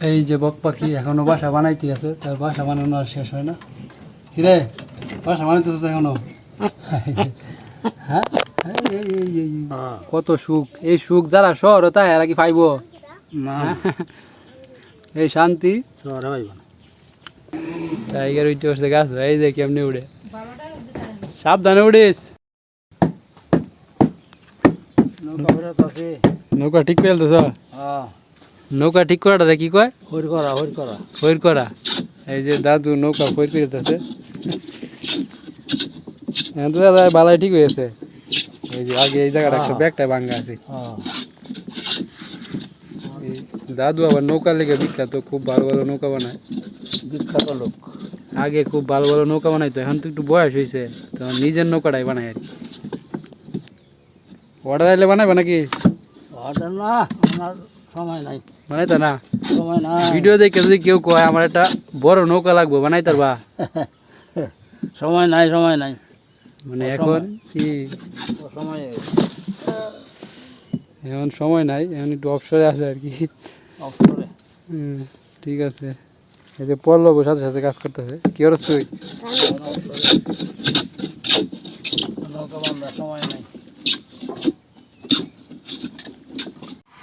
এই যে বক পাখি এখনও বাসা বানাইতে আছে তার বাসা বানানো আর শেষ হয় না। কিরে বাসা বানাইতেছিস এখনও? হ্যাঁ? এই। কত সুখ। এই সুখ যারা শহর তাই এরা কি পাইব? এই শান্তি। টাইগার উঠে বসে গাছ এই যে কেমনি উড়ে। সাবধানে উড়িস। নৌকা নৌকা ঠিক করে ফেলতেছ? হ্যাঁ। নৌকা ঠিক করাটা কি কয়? হইর করা হইর করা। এই যে দাদু নৌকা ফৈর করে দিতেছে। হ্যাঁ তো দাদা বালাই ঠিক হয়েছে। এই যে আগে এই জায়গাটা একটা ব্যাগটা ভাঙ্গা আছে। হ্যাঁ। দাদু আবার নৌকা লেগে বিখ্যাত খুব ভালো ভালো নৌকা বানায়। বিখ্যাত লোক। আগে খুব ভালো ভালো নৌকা বানাইতো এখন তো একটু বয়স হয়েছে তো নিজের নৌকাটাই বানায় আর কি। অর্ডার আইলে বানাইবে নাকি? অর্ডার না সময় নাই। বানাইতা না? সময় নাই। ভিডিও দেখে যদি কেউ কয় আমার একটা বড় নৌকা লাগবে বানাইতার বা? সময় নাই সময় নাই। মানে এখন কি? সময় এখন সময় নাই এখন একটু অবসরে আছে আর কি। হুম, ঠিক আছে। এই যে সাথে সাথে কাজ করতেছে। কি করছ তুই? সময় নাই।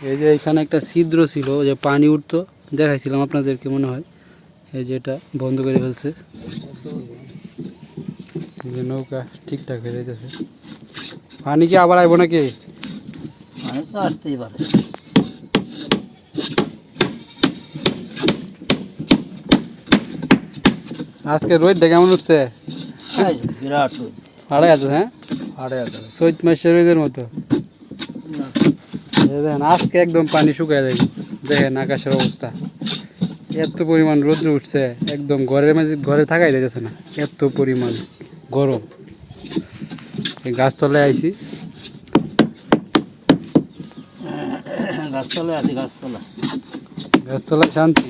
এই যে এখানে একটা ছিদ্র ছিল যে পানি উঠতো দেখাইছিলাম আপনাদেরকে মনে হয়। এই যে এটা বন্ধ করে ফেলছে। এই যে নৌকা ঠিকঠাক হয়ে যাইতেছে। পানি কি আবার আইব নাকি? আমি তো আসতেই পারে। আজকে রোদটা কেমন উঠছে? এই যে বিরাট রোদ। আড়াই আছে হ্যাঁ? আড়ে আছে চৈত মাসের রোদের মতো। এই দেখেন আজকে একদম পানি শুকায় যায় দেখেন আকাশের অবস্থা। এত পরিমাণ রৌদ্র উঠছে একদম ঘরের মাঝে ঘরে থাকাই যাচ্ছে না। এত পরিমাণ গরম। এই গাছতলায় আইছি। গাছতলায় আছি গাছতলা গাছতলায় শান্তি।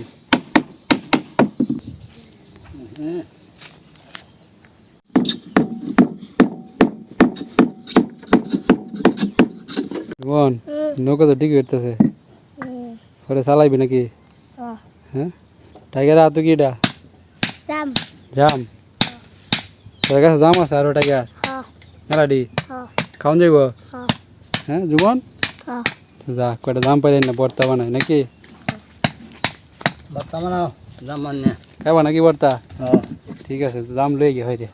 বোন নৌকা তো ঠিক করতেছে। পরে চালাইবি নাকি? হ্যাঁ? টাইগার আতো কি এটা. জাম। তোর কাছে জাম আছে আরও টাইগার? মেলাডি? Ha. খাওন যাইব? হ্যাঁ জুবন? যা কয়টা দাম পাইলেন না বর্তা বানাই নাকি? বাচ্চা মানাও জামান নিয়ে খাবা নাকি বর্তা হ্যাঁ। ঠিক আছে দাম লয়ে গিয়ে হয় রে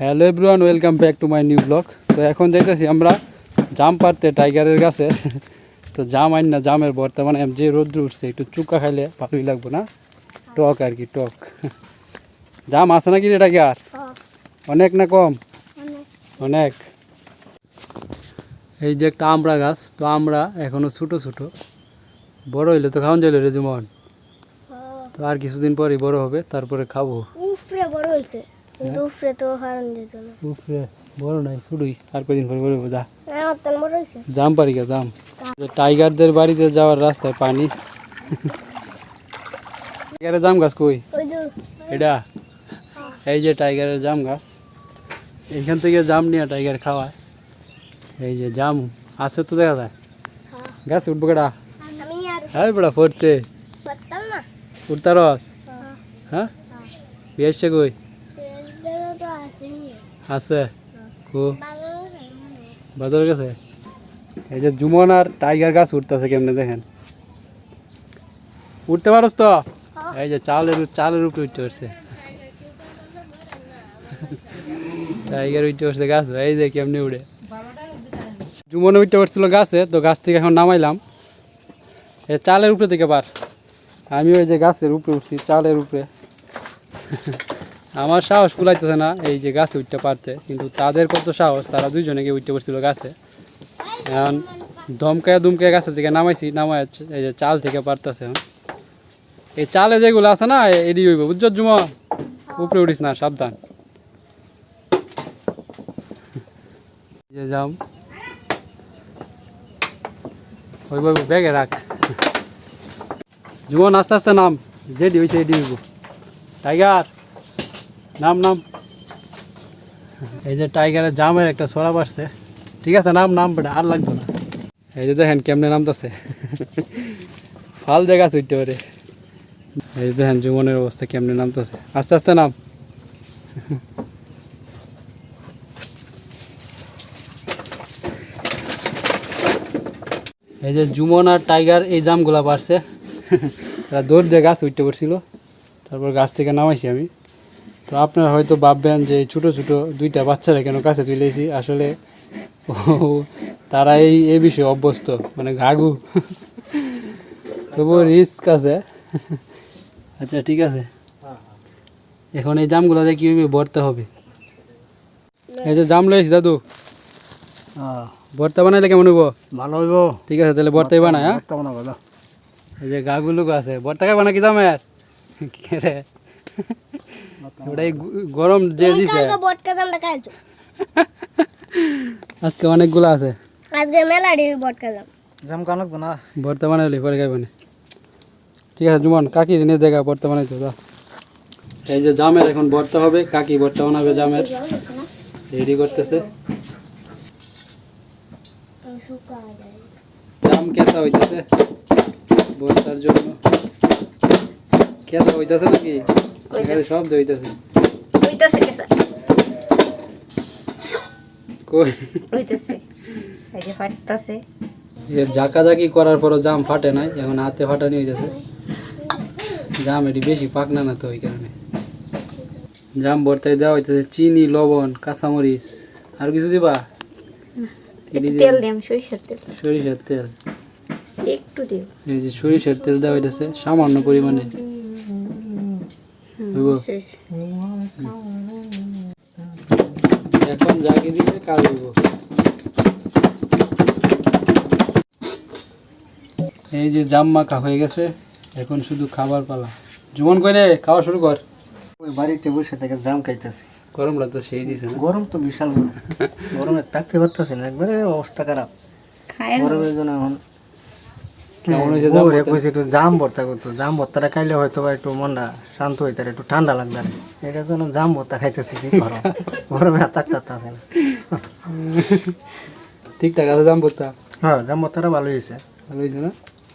hello everyone welcome back to my new blog. তো এখন যাইতেছি আমরা জাম পারতে টাইগারের কাছে তো জাম আইন না জামের বর্তমানে যে রোদ্র উঠছে একটু চুকা খাইলে ভালোই লাগবো না? টক আর কি টক। জাম আছে নাকি রে টাইগার. অনেক না কম? অনেক। এই যে একটা আমড়া গাছ তো আমরা এখনও ছোটো ছোটো। বড় হইলে তো খাওয়ান যাইল রে যেমন তো আর কিছুদিন পরেই বড় হবে তারপরে খাব। বড় হয়েছে কিন্তু উফরে তো হারান দিত না। উপরে বড় নাই শুধুই আর কদিন পরে বড় হবে যা। হয়েছে জাম পারি গা জাম। টাইগারদের বাড়িতে যাওয়ার রাস্তায় পানি। টাইগারের জাম গাছ কই? এটা? এই যে টাইগারের জাম গাছ। এইখান থেকে জাম নিয়ে টাইগার খাওয়ায়। এই যে জাম আছে তো দেখা যায়। হ্যাঁ। গাছ উঠবো কেটা হ্যাঁ বেড়া পড়তে। পারতাম না। উঠতার হ্যাঁ। হ্যাঁ? বিয়েছে কই? আছে। কো। ভালো বাজারের কাছে এই যে জুমন আর টাইগার গাছ উঠতেছে কেমনে দেখেন? উঠতে পারস তো? এই যে চালের চালের উপরে উঠতে পারছে। টাইগার উঠতে পারছে গাছ এই যে কেমনে উড়ে। জুমনে উঠতে পারছিল গাছে তো গাছ থেকে এখন নামাইলাম। এ চালের উপরে থেকে পার। আমি ওই যে গাছের উপরে উঠছি চালের উপরে। আমার সাহস কুলাইতেছে না এই যে গাছে উঠতে পারতে, কিন্তু তাদের কত সাহস, তারা দুইজনে গিয়ে উঠতে পারছিল গাছে। এখন ধমকায় দুমকায় গাছের থেকে নামাইছি নামাই এই যে চাল থেকে পারতেছে। এই চালে যেগুলো আছে না এডি হইব, বুঝছ জুমা? উপরে উঠিস না, সাবধান। যে হইব ব্যাগে রাখ। জুমন আস্তে আস্তে নাম। যেডি হয়েছে এডি হইব। টাইগার! নাম নাম। এই যে টাইগারের জামের একটা সরা বাড়ছে ঠিক আছে, নাম নাম বেটা, আর লাগবে না। এই যে দেখেন কেমনে নামতেছে। ফাল দেখা উঠতে পারে এই যে দেখেন জুমনের অবস্থা কেমনে নামতেছে। আস্তে আস্তে নাম। এই যে জুমন আর টাইগার এই জামগুলা পারছে। তারা দৌড় দিয়ে গাছ উঠতে পড়ছিল তারপর গাছ থেকে নামাইছি আমি। তো আপনারা হয়তো ভাববেন যে ছোট ছোট দুইটা বাচ্চারা কেন কাছে তুলেছি আসলে তারা এই এ বিষয়ে অভ্যস্ত মানে ঘাগু। তবুও রিস্ক আছে। আচ্ছা ঠিক আছে। এখন এই জামগুলো দিয়ে কীভাবে ভরতে হবে। এই যে জাম লয়েছি দাদু। হ্যাঁ। ভর্তা বানাইলে কেমন হইব? ভালো হইব। ঠিক আছে তাহলে ভর্তাই বানায় হ্যাঁ? এই যে গাগুলো আছে। ভর্তা খাই বানা কি দামের কে রে? ওটা এই গু- গরম যে দিছে। বটকা জামটা খাইছো? আজকে অনেকগুলো আছে। আজকে মেলা ডি বটকা জাম জাম কানক না। ভর্তা বানাইলে পরে খাইবানে ঠিক আছে জুমন কাকি এনে দেখা ভর্তা বানাইতে যা। এই যে জামের এখন ভর্তা হবে কাকি ভর্তা বানাবে জামের। রেডি করতেছে। জাম কেতা হইতেছে ভর্তার জন্য। কেতা হইতেছে নাকি? কই এই যে ফাটতাছে এর ঝাঁকাঝাঁকি করার পরও জাম ফাটে নাই এখন হাতে ফাটানি হইতেছে। জাম এটি বেশি পাকনা না তো ওই কারণে। জাম ভর্তায় দেওয়া হইতেছে চিনি লবণ কাঁচামরিচ। আর কিছু দিবা? তেল দিম সরিষার তেল। সরিষার তেল। একটু দিও এই যে সরিষার তেল দেওয়া হইতেছে সামান্য পরিমাণে। এখন জাগি দিলে কাজ হইব এই যে জাম মাখা হয়ে গেছে এখন শুধু খাবার পালা। জুমন করে খাওয়া শুরু কর। ওই বাড়িতে বসে থেকে জাম খাইতেছি। গরমটা তো সেই দিছে গরম তো বিশাল গরম। থাকতে পারতেছি না একবারে অবস্থা খারাপ। গরমের জন্য এখন কেমন হয়েছে? জাম ভর্তা? কইছে একটু জাম ভর্তা করতো। জাম ভর্তাটা খাইলে হয়তো একটু মনটা শান্ত হইতারে একটু ঠান্ডা লাগতারে। এটার জন্য জাম ভর্তা খাইতেছি কি করো গরমে পারতাছে না। ঠিকঠাক আছে জাম ভর্তা হ্যাঁ জাম ভর্তাটা ভালো হয়েছে ভালো হয়েছে না?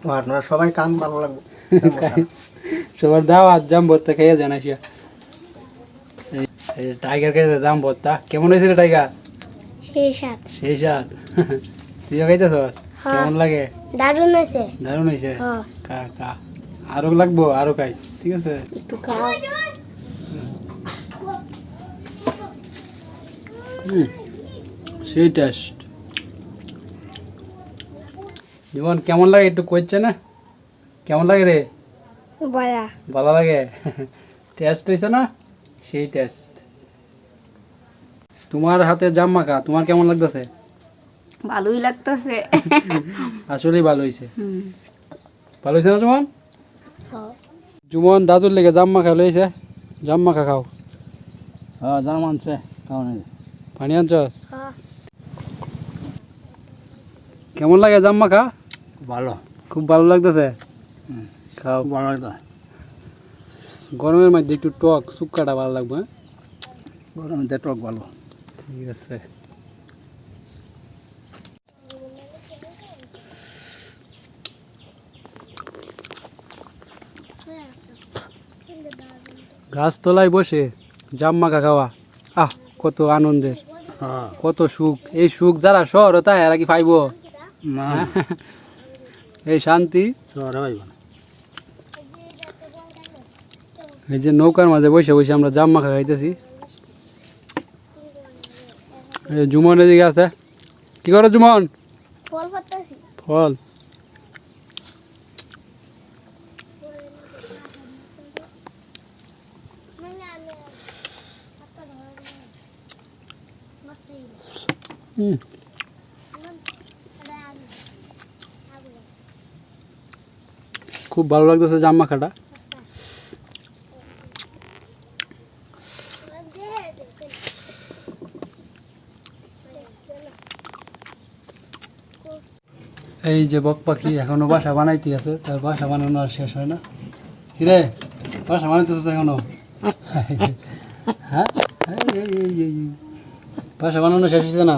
ও আপনারা সবাই কান ভালো লাগবে সবার দাও আর জাম ভর্তা খাইয়া জানাইছিয়া এই টাইগার খাইছে জাম ভর্তা কেমন হয়েছে রে টাইগার? সেই সাত সেই স্বাদ। তুইও খাইতেছ। কেমন লাগে? দারুণ হয়েছে। দারুণ হয়েছে? হ্যাঁ। কা কা। আরও লাগবো? আরও খাই ঠিক আছে? একটু খাও। সেই টেস্ট জীবন কেমন লাগে? একটু করছে না? কেমন লাগে রে? ভালো লাগে? টেস্ট হয়েছে না? সেই টেস্ট তোমার হাতে জাম মাখা তোমার কেমন লাগতেছে? ভালোই লাগতাছে। আসলেই ভালো হয়েছে ভালো হয়েছে না জুমন? হ্যাঁ। জুমন দাদুর লেগে জাম মাখা লইছে জাম মাখা খাও। হ্যাঁ জাম আনছে কেমন পানি আনছস? হ্যাঁ। কেমন লাগে জাম মাখা? ভালো। খুব ভালো লাগতেছে? খাও। ভালো গরমের মধ্যে একটু টক শুক্কাটা ভালো লাগবে হ্যাঁ? গরমে টক ভালো। ঠিক আছে। গাছতলায় বসে জাম মাখা খাওয়া। আহ কত আনন্দের। হ্যাঁ। কত সুখ। এই সুখ যারা শহর তাই এরা কি পাইব? এই শান্তি। শহরে পাইব না। এই যে নৌকার মাঝে বসে বসে আমরা জাম মাখা খাইতেছি। এই জুমন এদিকে আছে। কি করো জুমন? ফল ফল? খুব ভালো লাগতেছে জাম মাখাটা এই যে বক পাখি এখনও বাসা বানাইতে আছে তার বাসা বানানো আর শেষ হয় না কিরে বাসা বানাইতেছে এখনও হ্যাঁ। বাসা বানানো শেষ হয়েছে না